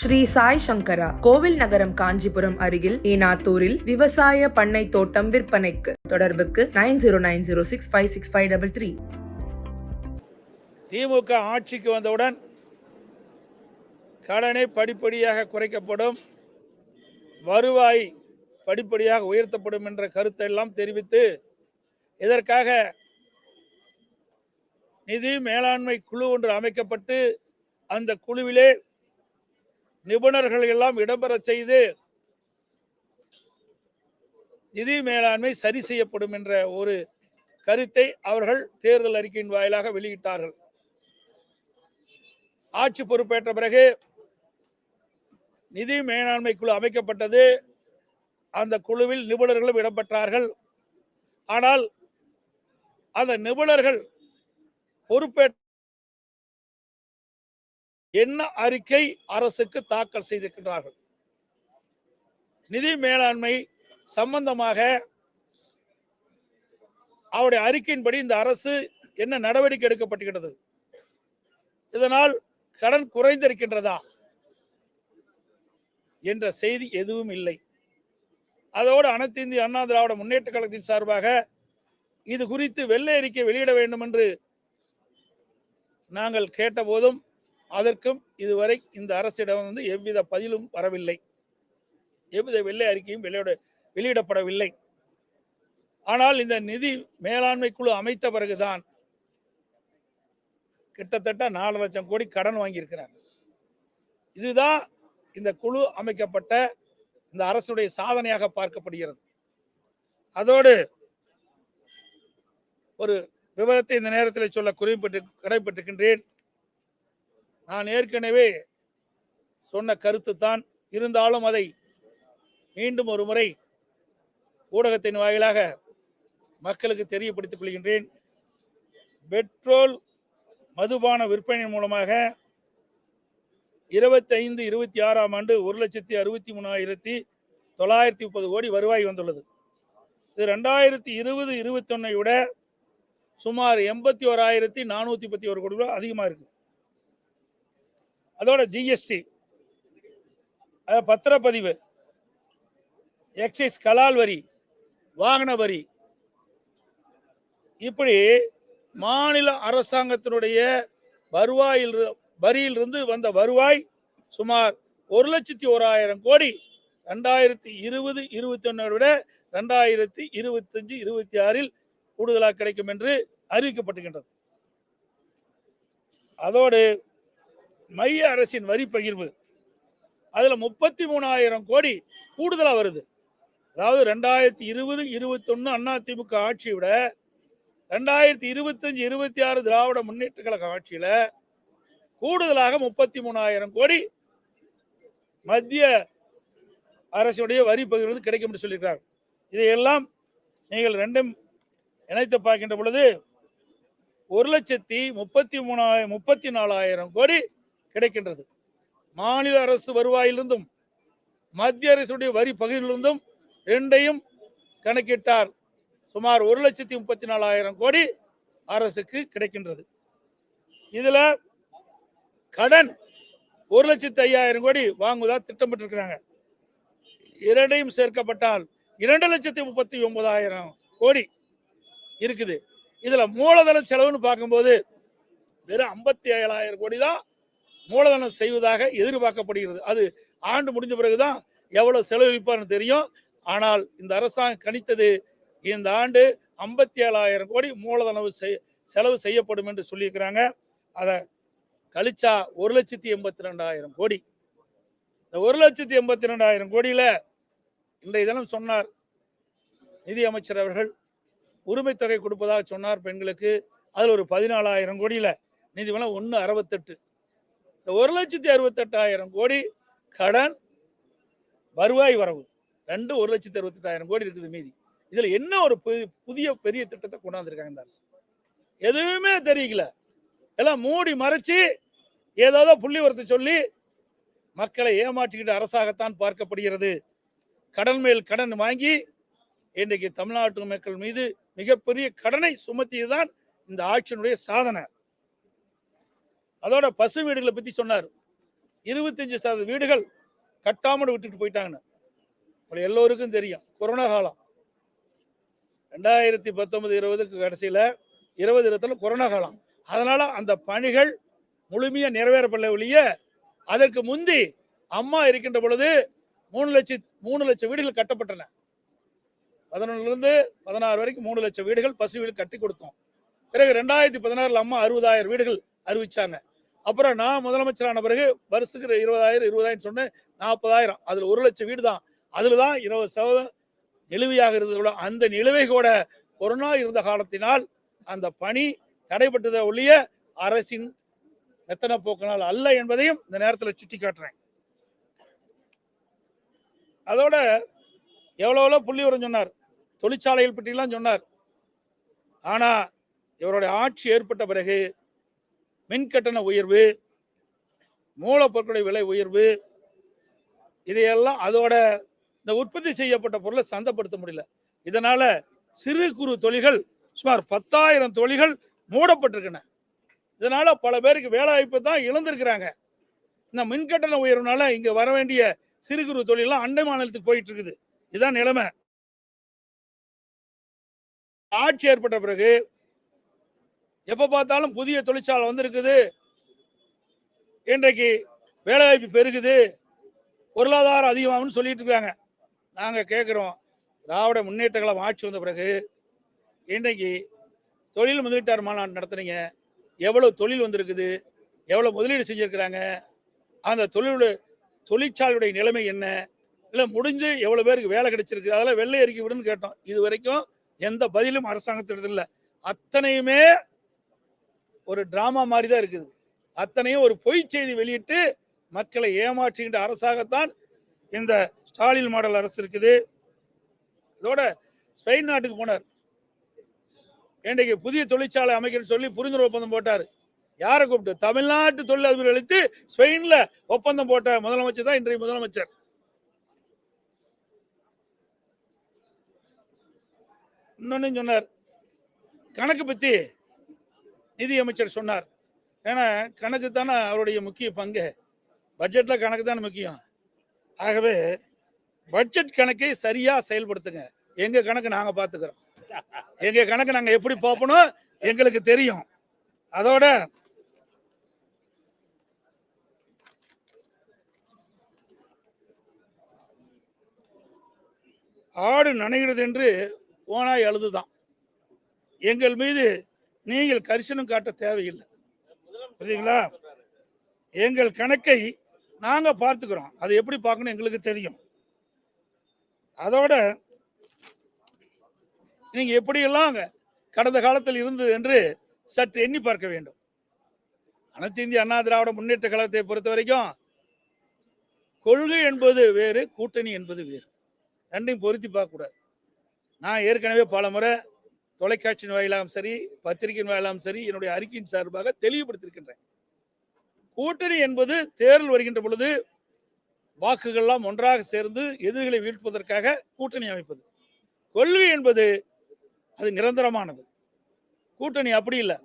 ஸ்ரீ சாய் சங்கரா கோவில் நகரம் காஞ்சிபுரம் அருகில் ஈனாத்தூரில் விவசாய பண்ணை தோட்டம் விற்பனைக்கு. தொடர்புக்கு nine zero nine zero six five six five double three. DMK ஆட்சிக்கு வந்தவுடன் கடனை படிப்படியாக குறைக்கப்படும் வருவாய் படிப்படியாக உயர்த்தப்படும் என்ற கருத்தை எல்லாம் தெரிவித்து இதற்காக நிதி மேலாண்மை குழு ஒன்று அமைக்கப்பட்டு அந்த குழுவிலே நிபுணர்கள் எல்லாம் இடம்பெறச் செய்து நிதி மேலாண்மை சரி செய்யப்படும் என்ற ஒரு கருத்தை அவர்கள் தேர்தல் அறிக்கையின் வாயிலாக வெளியிட்டார்கள். ஆட்சி பொறுப்பேற்ற பிறகு நிதி மேலாண்மை குழு அமைக்கப்பட்டது. அந்த குழுவில் நிபுணர்களும் இடம்பெற்றார்கள். ஆனால் அந்த நிபுணர்கள் பொறுப்பேற்ற என்ன அறிக்கை அரசுக்கு தாக்கல் செய்திருக்கிறார்கள் நிதி மேலாண்மை சம்பந்தமாக அவருடைய அறிக்கையின்படி இந்த அரசு என்ன நடவடிக்கை எடுக்கப்பட்டுகிறது இதனால் கடன் குறைந்திருக்கின்றதா? என்ற செய்தி எதுவும் இல்லை. அதோடு அனைத்து இந்திய அண்ணா திராவிட முன்னேற்ற கழகத்தின் சார்பாக இது குறித்து வெள்ளை அறிக்கை வெளியிட வேண்டும் என்று நாங்கள் கேட்டபோதும் அதற்கும் இதுவரை இந்த அரசிடம் வந்து எவ்வித பதிலும் வரவில்லை. எவ்வித வெள்ளை அறிக்கையும் வெளியிட வெளியிடப்படவில்லை. ஆனால் இந்த நிதி மேலாண்மை குழு அமைத்த பிறகுதான் கிட்டத்தட்ட நாலு லட்சம் கோடி கடன் வாங்கியிருக்கிறாங்க. இதுதான் இந்த குழு அமைக்கப்பட்ட இந்த அரசுடைய சாதனையாக பார்க்கப்படுகிறது. அதோடு ஒரு விவரத்தை இந்த நேரத்தில் சொல்ல குறிப்பிட்டு கடைபிட்டிருக்கின்றேன் நான் ஏற்கனவே சொன்ன கருத்து தான் இருந்தாலும் அதை மீண்டும் ஒரு முறை ஊடகத்தின் வாயிலாக மக்களுக்கு தெரியப்படுத்திக் கொள்கின்றேன். பெட்ரோல் மதுபான விற்பனை மூலமாக இருபத்தி ஐந்து இருபத்தி ஆறாம் ஆண்டு ஒரு லட்சத்தி அறுபத்தி மூணாயிரத்தி தொள்ளாயிரத்தி முப்பது கோடி வருவாய் வந்துள்ளது. இது ரெண்டாயிரத்தி இருபது இருபத்தொன்னை விட சுமார் எண்பத்தி ஓராயிரத்தி நானூற்றி பத்தி ஒரு கோடி ரூபாய் அதிகமாக இருக்குது அதோட ஜிஎஸ்டி பத்திரப்பதிவு. எக்ஸைஸ் கலால் வரி வாகன வரி. இப்படி மாநில அரசாங்கத்தினுடைய வருவாயில் வரியிலிருந்து வந்த வருவாய் சுமார் ஒரு லட்சத்தி ஓராயிரம் கோடி ரெண்டாயிரத்தி இருபது இருபத்தி ஒன்னை விட ரெண்டாயிரத்தி இருபத்தஞ்சு இருபத்தி ஆறில் கூடுதலாக கிடைக்கும் என்று அறிவிக்கப்பட்டுகின்றது. அதோடு மைய அரசின் வரி பகிர்வு. அதில் முப்பத்தி மூணாயிரம் கோடி கூடுதலாக வருது. அதாவது ரெண்டாயிரத்தி இருபது இருபத்தொன்னு அண்ணா திமுக ஆட்சியை விட ரெண்டாயிரத்தி இருபத்தஞ்சு இருபத்தி ஆறு திராவிட முன்னேற்ற கழக ஆட்சியில் கூடுதலாக முப்பத்தி மூணாயிரம் கோடி மத்திய அரசுடைய வரி பகிர்வு கிடைக்கும் என்று சொல்லியிருக்கிறார் இதையெல்லாம் நீங்கள் ரெண்டும் இணைத்து பார்க்கின்ற பொழுது ஒரு லட்சத்தி முப்பத்தி மூணாயிரம் முப்பத்தி நாலாயிரம் கோடி கிடைக்கின்றது. மாநில அரசு வருவாயிலிருந்தும் மத்திய அரசுடைய வரி பகுதியிலிருந்தும் ரெண்டையும் கணக்கிட்டார் சுமார் ஒரு லட்சத்தி முப்பத்தி நாலாயிரம் கோடி அரசுக்கு கிடைக்கின்றது. இதில் கடன் ஒரு லட்சத்தி ஐயாயிரம் கோடி வாங்குவதா திட்டமிட்டிருக்கிறாங்க. இரண்டையும் சேர்க்கப்பட்டால் இரண்டு லட்சத்தி முப்பத்தி ஒன்பதாயிரம் கோடி இருக்குது. இதில் மூலதன செலவுன்னு பார்க்கும்போது வெறும் ஐம்பத்தி ஏழாயிரம் கோடி தான் மூலதனம் செய்வதாக எதிர்பார்க்கப்படுகிறது. அது ஆண்டு முடிஞ்ச பிறகுதான் எவ்வளவு செலவழிப்பார்னு தெரியும். ஆனால் இந்த அரசாங்கம் கணித்தது இந்த ஆண்டு ஐம்பத்தி ஏழாயிரம் கோடி மூலதனவு செலவு செய்யப்படும் என்று சொல்லியிருக்கிறாங்க. அதை கழிச்சா ஒரு லட்சத்தி எண்பத்தி ரெண்டாயிரம் கோடி. இந்த ஒரு லட்சத்தி எண்பத்தி ரெண்டாயிரம் கோடியில் இன்றைய தினம் சொன்னார் நிதி அமைச்சர் அவர்கள். உரிமை தொகை கொடுப்பதாக சொன்னார் பெண்களுக்கு. அதில் ஒரு பதினாலாயிரம் கோடியில். நிதி ஒன்று அறுபத்தெட்டு. இந்த ஒரு லட்சத்தி அறுபத்தெட்டாயிரம் கோடி கடன் வருவாய் வரவு. ரெண்டு ஒரு லட்சத்தி அறுபத்தெட்டாயிரம் கோடி இருக்குது மீதி. இதில் என்ன ஒரு புதிய பெரிய திட்டத்தை கொண்டாந்துருக்காங்க இந்த அரசு? எதுவுமே தெரியல. எல்லாம் மூடி மறைச்சு ஏதாவது புள்ளி ஒருத்த சொல்லி மக்களை ஏமாற்றிக்கிட்டு அரசாகத்தான் பார்க்கப்படுகிறது. கடன் மேல் கடன் வாங்கி இன்றைக்கு தமிழ்நாட்டு மக்கள் மீது மிகப்பெரிய கடனை சுமத்தியதுதான் இந்த ஆட்சியினுடைய சாதனை. அதோட பசு வீடுகளை பற்றி சொன்னார். இருபத்தஞ்சு சதவீத வீடுகள் கட்டாமல் விட்டுட்டு போயிட்டாங்கன்னு. உங்களுக்கு எல்லோருக்கும் தெரியும். கொரோனா காலம். ரெண்டாயிரத்தி பத்தொன்பது இருபதுக்கு கடைசியில் இருபது இருபத்தில் கொரோனா காலம். அதனால் அந்த பணிகள் முழுமையாக நிறைவேறப்படல ஒழிய அதற்கு முந்தி அம்மா இருக்கின்ற பொழுது மூணு லட்சம் மூணு லட்சம் வீடுகள் கட்டப்பட்டன. பதினொன்றுலேருந்து பதினாறு வரைக்கும் மூணு லட்சம் வீடுகள் பசு வீடு கட்டி கொடுத்தோம். பிறகு ரெண்டாயிரத்தி பதினாறுல அம்மா அறுபதாயிரம் வீடுகள் அறிவிச்சாங்க. அப்புறம் நான் முதலமைச்சரான பிறகு வருஷத்துக்கு இருபதாயிரம் இருபதாயிரம் சொன்னேன். நாற்பதாயிரம். அதுல ஒரு லட்சம் வீடு தான். அதுல தான் இருபது சதவீதம் நிலுவையாக இருந்தது அந்த நிலுவை கூட கொரோனா இருந்த காலத்தினால் அந்த பணி தடைப்பட்டதை ஒழிய அரசின் எத்தனை போக்கினால் அல்ல என்பதையும் இந்த நேரத்தில் சுட்டி காட்டுறேன் அதோட எவ்வளோ எவ்வளோ புள்ளி வரும் சொன்னார். தொழிற்சாலைகள் பற்றிலாம் சொன்னார். ஆனா இவருடைய ஆட்சி ஏற்பட்ட பிறகு மின் கட்டண உயர்வு மூலப்பொருட்களுடைய விலை உயர்வு இதையெல்லாம் அதோட இந்த உற்பத்தி செய்யப்பட்ட பொருளை சந்தைப்படுத்த முடியல. இதனால சிறு குறு தொழில்கள் சுமார் பத்தாயிரம் தொழில்கள் மூடப்பட்டிருக்கின்றன இதனால பல பேருக்கு வேலை வாய்ப்பு தான் இழந்திருக்கிறாங்க. இந்த மின்கட்டண உயர்வுனால இங்க வர வேண்டிய சிறு குறு தொழிலாம் அண்டை மாநிலத்துக்கு போயிட்டு இருக்குது இதுதான் நிலைமை. ஆட்சி ஏற்பட்ட பிறகு எப்ப பார்த்தாலும் புதிய தொழிற்சாலை வந்திருக்குது. இன்றைக்கு வேலைவாய்ப்பு பெருகுது. பொருளாதாரம் அதிகமாகும்னு சொல்லிட்டு இருக்காங்க. நாங்கள் கேட்குறோம் திராவிட முன்னேற்ற கழகம் ஆட்சி வந்த பிறகு இன்றைக்கு தொழில் முதலீட்டாளர் மாநாடு நடத்துனீங்க. எவ்வளோ தொழில் வந்திருக்குது? எவ்வளோ முதலீடு செஞ்சுருக்கிறாங்க? அந்த தொழிலுடைய தொழிற்சாலையுடைய நிலைமை என்ன? இல்லை முடிஞ்சு எவ்வளோ பேருக்கு வேலை கிடைச்சிருக்கு? அதெல்லாம் வெள்ளை அறிக்கை விடுன்னு கேட்டோம். இது வரைக்கும் எந்த பதிலும் அரசாங்கத்திடத்தில் இல்லை. அத்தனையுமே ஒரு டிராமா மாதிரி தான் இருக்குது. அத்தனையும் ஒரு பொய் செய்தி வெளியிட்டு மக்களை ஏமாற்றுகின்ற அரசாகத்தான் இந்த ஸ்டாலின் மாடல் அரசு இருக்குது. இதோட ஸ்பெயின் நாட்டுக்கு போனார். இன்றைக்கு புதிய தொழிற்சாலை அமைக்கிறேன்னு சொல்லி புரிந்துணர்வு ஒப்பந்தம் போட்டார். யாரை கூப்பிட்டு? தமிழ்நாட்டு தொழிலதிபர் அளித்து ஸ்பெயின்ல ஒப்பந்தம் போட்ட முதலமைச்சர் தான் இன்றைய முதலமைச்சர். இன்னொன்னு சொன்னார். கணக்கு பத்தி நிதியமைச்சர் சொன்னார். ஏன்னா கணக்கு தானே அவருடைய முக்கிய பங்கு. பட்ஜெட்டில் கணக்கு தானே முக்கியம். ஆகவே பட்ஜெட் கணக்கை சரியாக செயல்படுத்துங்க. எங்கள் கணக்கு நாங்கள் பார்த்துக்கிறோம் எங்கள் கணக்கு நாங்கள் எப்படி பார்ப்பணும் எங்களுக்கு தெரியும். அதோட ஆடு நனைகிறது என்று ஓனாய் அழுதுதான். எங்கள் மீது நீங்கள் கரிசனம் காட்ட தேவையில்லை. புரியுதுங்களா? எங்கள் கணக்கை நாங்கள் பார்த்துக்கிறோம். அதை எப்படி பார்க்கணும் எங்களுக்கு தெரியும். அதோட நீங்கள் எப்படியெல்லாம் கடந்த காலத்தில் இருந்தது என்று சற்று எண்ணி பார்க்க வேண்டும். அனைத்து இந்திய அண்ணா திராவிட முன்னேற்ற கழகத்தை பொறுத்த வரைக்கும் கொள்கை என்பது வேறு கூட்டணி என்பது வேறு. ரெண்டையும் பொருத்தி பார்க்கக்கூடாது. நான் ஏற்கனவே பல முறை தொலைக்காட்சியின் வாயிலாகவும் சரி பத்திரிகையின் வாயிலாகவும் சரி என்னுடைய அறிக்கையின் சார்பாக தெளிவுபடுத்தியிருக்கின்றேன். கூட்டணி என்பது தேர்தல் வருகின்ற பொழுது வாக்குகள்லாம் ஒன்றாக சேர்ந்து எதிரிகளை வீழ்ப்பதற்காக கூட்டணி அமைப்பது. கொள்கை என்பது அது நிரந்தரமானது. கூட்டணி அப்படி இல்லை.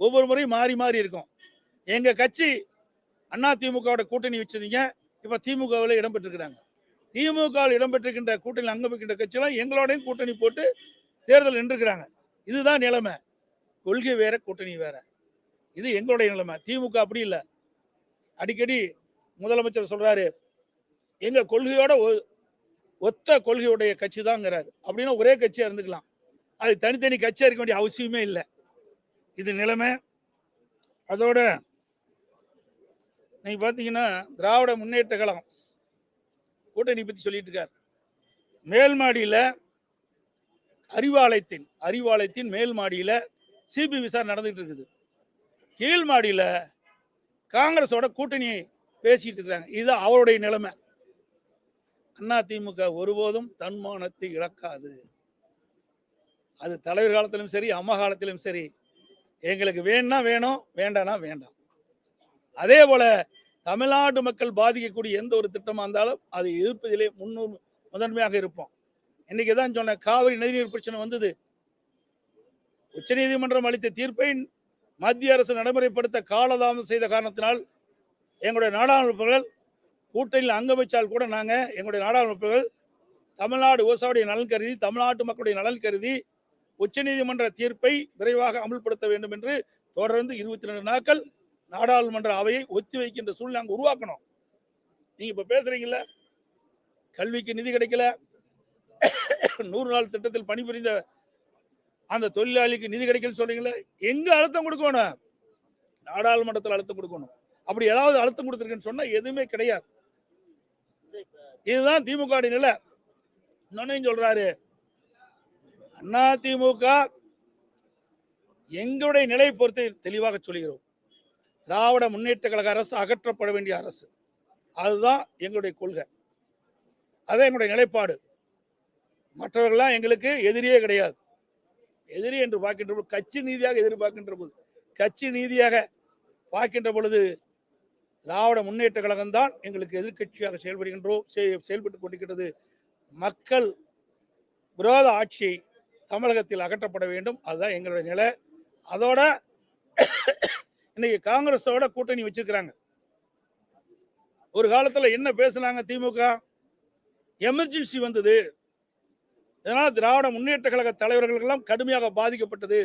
ஒவ்வொரு முறையும் மாறி மாறி இருக்கும். எங்கள் கட்சி அண்ணா திமுகவோட கூட்டணி வச்சதுங்க இப்போ திமுகவில் இடம்பெற்றிருக்கிறாங்க. திமுகவில் இடம்பெற்றிருக்கின்ற கூட்டணி அங்கம் வைக்கின்ற கட்சியெல்லாம் எங்களோடையும் கூட்டணி போட்டு தேர்தல் நின்றுக்கிறாங்க இதுதான் நிலைமை. கொள்கை வேற கூட்டணி வேற. இது எங்களுடைய நிலைமை. திமுக அப்படி இல்லை. அடிக்கடி முதலமைச்சர் சொல்றாரு எங்க கொள்கையோட ஒ- ஒத்த கொள்கையுடைய கட்சி தாங்கிறாரு அப்படின்னா ஒரே கட்சியா இருந்துக்கலாம். அது தனித்தனி கட்சியா இருக்க வேண்டிய அவசியமே இல்லை. இது நிலைமை. அதோட நீங்க பாத்தீங்கன்னா திராவிட முன்னேற்ற கழகம் கூட்டணி பத்தி சொல்லிட்டு இருக்கார். மேல்மாடியில் அறிவாலயத்தின் அறிவாலயத்தின் மேல் மாடியில் சிபி விசாரணை நடந்துகிட்டு இருக்குது. கீழ் மாடியில் காங்கிரஸோட கூட்டணி பேசிட்டு இருக்காங்க. இது அவருடைய நிலைமை. அண்ணா திமுக ஒருபோதும் தன்மானத்தை இழக்காது. அது தலைவர் காலத்திலும் சரி அம்மா காலத்திலும் சரி. எங்களுக்கு வேணும்னா வேணும் வேண்டானா வேண்டாம். அதே போல தமிழ்நாட்டு மக்கள் பாதிக்கக்கூடிய எந்த ஒரு திட்டமாக இருந்தாலும் அதை எதிர்ப்பதிலே முன்னூறு முதன்மையாக இருப்போம். இன்னைக்கு தான் சொன்னேன் காவிரி நதிநீர் பிரச்சனை வந்தது. உச்சநீதிமன்றம் அளித்த தீர்ப்பை மத்திய அரசு நடைமுறைப்படுத்த காலதாமதம் செய்த காரணத்தினால் எங்களுடைய நாடாளுமன்றங்கள் கூட்டணியில் அங்க வச்சால் கூட நாங்கள் எங்களுடைய நாடாளுமன்றங்கள் தமிழ்நாடு விவசாயிய நலன் கருதி தமிழ்நாட்டு மக்களுடைய நலன் கருதி உச்சநீதிமன்ற தீர்ப்பை விரைவாக அமல்படுத்த வேண்டும் என்று தொடர்ந்து இருபத்தி ரெண்டு நாட்கள் நாடாளுமன்ற அவையை ஒத்தி வைக்கின்ற சூழ்நிலை நாங்கள் உருவாக்கணும். நீங்கள் இப்போ பேசுகிறீங்கள கல்விக்கு நிதி கிடைக்கல நூறு நாள் திட்டத்தில் பணிபுரிந்த அந்த தொழிலாளிக்கு நிதி கிடைக்கல சொல்றீங்களே எங்க அழுத்தம் கொடுக்கணும்? நாடாளுமன்றத்தில் அழுத்தம் கொடுக்கணும். அப்படி ஏதாவது அழுத்தம் கொடுத்துருக்குன்னு சொன்னா எதுவுமே கிடையாது. இதுதான் திமுக நிலை. இன்னொன்னையும் சொல்றாரு அண்ணா திமுக எங்களுடைய நிலை பொறுத்து தெளிவாக சொல்கிறோம். திராவிட முன்னேற்ற கழக அரசு அகற்றப்பட வேண்டிய அரசு. அதுதான் எங்களுடைய கொள்கை. அதே எங்களுடைய நிலைப்பாடு. மற்றவர்கள்லாம் எங்களுக்கு எதிரியே கிடையாது. எதிரி என்று பார்க்கின்ற பொழுது கட்சி நீதியாக எதிர்பார்க்கின்ற போது கட்சி நீதியாக பார்க்கின்ற பொழுது திராவிட முன்னேற்ற கழகம் தான் எங்களுக்கு எதிர்க்கட்சியாக செயல்படுகின்றோம் செயல்பட்டு கொண்டிருக்கிறது. மக்கள் விரோத ஆட்சியை தமிழகத்தில் அகற்றப்பட வேண்டும். அதுதான் எங்களுடைய நிலை. அதோட இன்னைக்கு காங்கிரஸோட கூட்டணி வச்சிருக்கிறாங்க. ஒரு காலத்தில் என்ன பேசுனாங்க திமுக? எமர்ஜென்சி வந்தது. இதனால் திராவிட முன்னேற்ற கழக தலைவர்கள் எல்லாம் கடுமையாக பாதிக்கப்பட்டது.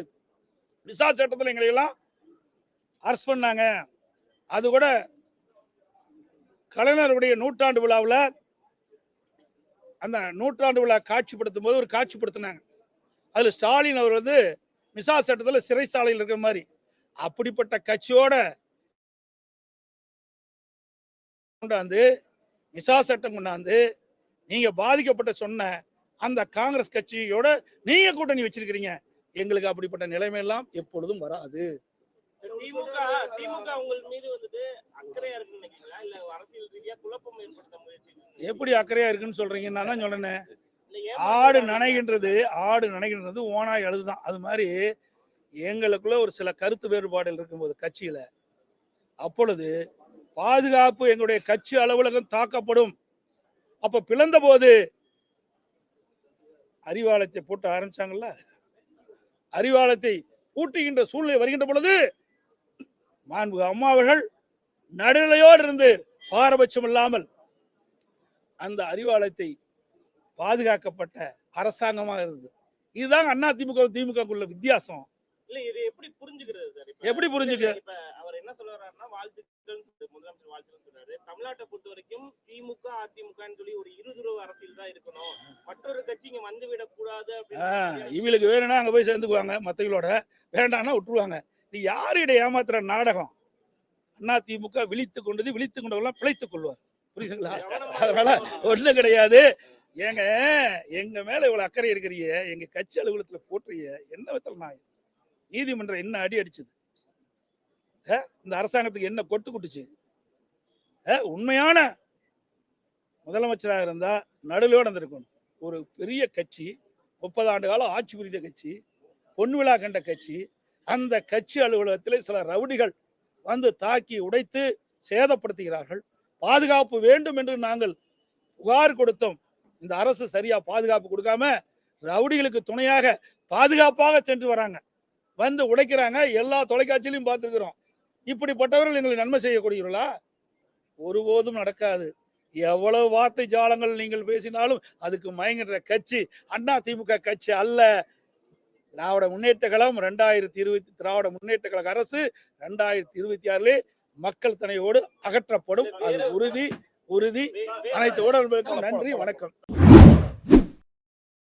விசா சட்டத்தில் எங்களை எல்லாம் அரெஸ்ட் பண்ணாங்க. அது கூட கலைஞருடைய நூற்றாண்டு விழாவில் அந்த நூற்றாண்டு விழா காட்சிப்படுத்தும் போது ஒரு காட்சிப்படுத்தினாங்க அதில் ஸ்டாலின் அவர் வந்து மிசா சட்டத்தில் சிறைச்சாலையில் இருக்கிற மாதிரி அப்படிப்பட்ட கட்சியோட கொண்டாந்து மிசா சட்டம் கொண்டாந்து நீங்கள் பாதிக்கப்பட்ட சொன்ன அந்த காங்கிரஸ் கட்சியோட நீங்க கூட்டணி வச்சிருக்கிறீங்க. எங்களுக்கு அப்படிப்பட்ட நிலைமை எல்லாம் எப்பொழுதும் வராது. திமுக திமுக உங்கள் மீது வந்துட்டு அக்கறையா இருக்குன்னு நினைக்கிறீங்களா? இல்ல அரசியல் ரீதியா குழப்பம் ஏற்படுத்த முயற்சி எப்படி அக்கறையா இருக்குன்னு சொல்றீங்க நான் தான் சொல்றேனே. ஆடு. நனைகின்றது ஆடு நனைகின்றது ஓனாய் அழுதுதான். அது மாதிரி எங்களுக்குள்ள ஒரு சில கருத்து வேறுபாடுகள் இருக்கும்போது கட்சியில. அப்பொழுது பாதுகாப்பு எங்களுடைய கட்சி அலுவலகம் தாக்கப்படும். அப்ப பிளந்த போது அறிவாலயத்தை போட்டு ஆரம்பிச்சாங்கல்ல? அறிவாலயத்தை பூட்டுகின்ற சூழ்நிலை வருகின்ற பொழுது மாண்பு அம்மா அவர்கள் நடுநிலையோடு இருந்து பாரபட்சம் இல்லாமல் அந்த அறிவாலயத்தை பாதுகாக்கப்பட்ட அரசாங்கமாக இருந்தது. இதுதான் அண்ணா திமுக திமுகக்குள்ள வித்தியாசம். எப்படி புரிஞ்சுக்கிறது என்ன சொல்ல வர்றாருன்னா வாழ்த்துக்கள் முதலமைச்சர் வாழ்த்துக்கள் சொல்றாரு. தமிழ்நாட்டை பொறுத்த வரைக்கும் திமுக அதிமுகன்னு சொல்லி ஒரு இருதுருவ அரசியல் தான் இருக்கணும். மற்றொரு கட்சி இங்க வந்து விடக்கூடாது இவங்களுக்கு வேணும்னா அங்க போய் சேர்ந்துக்குவாங்க மத்தவங்களோட. வேண்டாம்னா விட்டுருவாங்க. இது யாருடைய ஏமாத்துற நாடகம்? அண்ணா திமுக விழித்து கொண்டது விழித்து கொண்டவெல்லாம் பிழைத்துக் கொள்வார். புரியுதுங்களா? அதனால ஒண்ணும் கிடையாது. ஏங்க எங்க மேல இவ்வளவு அக்கறை இருக்கிறீங்க எங்க கட்சி அலுவலகத்துல போட்டுறீங்க என்ன வித்தல நான்? நீதிமன்றம் என்ன அடி அடிச்சது? இந்த அரசாங்கத்துக்கு என்ன கொட்டு குட்டுச்சு? உண்மையான முதலமைச்சராக இருந்தா நடுவிலோடு நடந்திருக்கணும். ஒரு பெரிய கட்சி முப்பது ஆண்டு காலம் ஆட்சி புரிந்த கட்சி பொன் விழா கண்ட கட்சி அந்த கட்சி அலுவலகத்தில் சில ரவுடிகள் வந்து தாக்கி உடைத்து சேதப்படுத்துகிறார்கள். பாதுகாப்பு வேண்டும் என்று நாங்கள் புகார் கொடுத்தோம். இந்த அரசு சரியா பாதுகாப்பு கொடுக்காம ரவுடிகளுக்கு துணையாக பாதுகாப்பாக சென்று வராங்க. வந்து உடைக்கிறாங்க. எல்லா தொலைக்காட்சியிலையும் பார்த்துருக்குறோம். இப்படிப்பட்டவர்கள் எங்களை நன்மை செய்யக்கூடியவர்களா? ஒருபோதும் நடக்காது. எவ்வளவு வார்த்தை ஜாலங்கள் நீங்கள் பேசினாலும் அதுக்கு மயங்குகிற கட்சி அண்ணா திமுக கட்சி அல்ல. திராவிட முன்னேற்ற கழகம் ரெண்டாயிரத்தி இருபத்தி திராவிட முன்னேற்ற கழக அரசு ரெண்டாயிரத்தி இருபத்தி ஆறிலே மக்கள் தனையோடு அகற்றப்படும். அது உறுதி உறுதி. அனைத்து ஊடகங்களுக்கும் நன்றி வணக்கம்.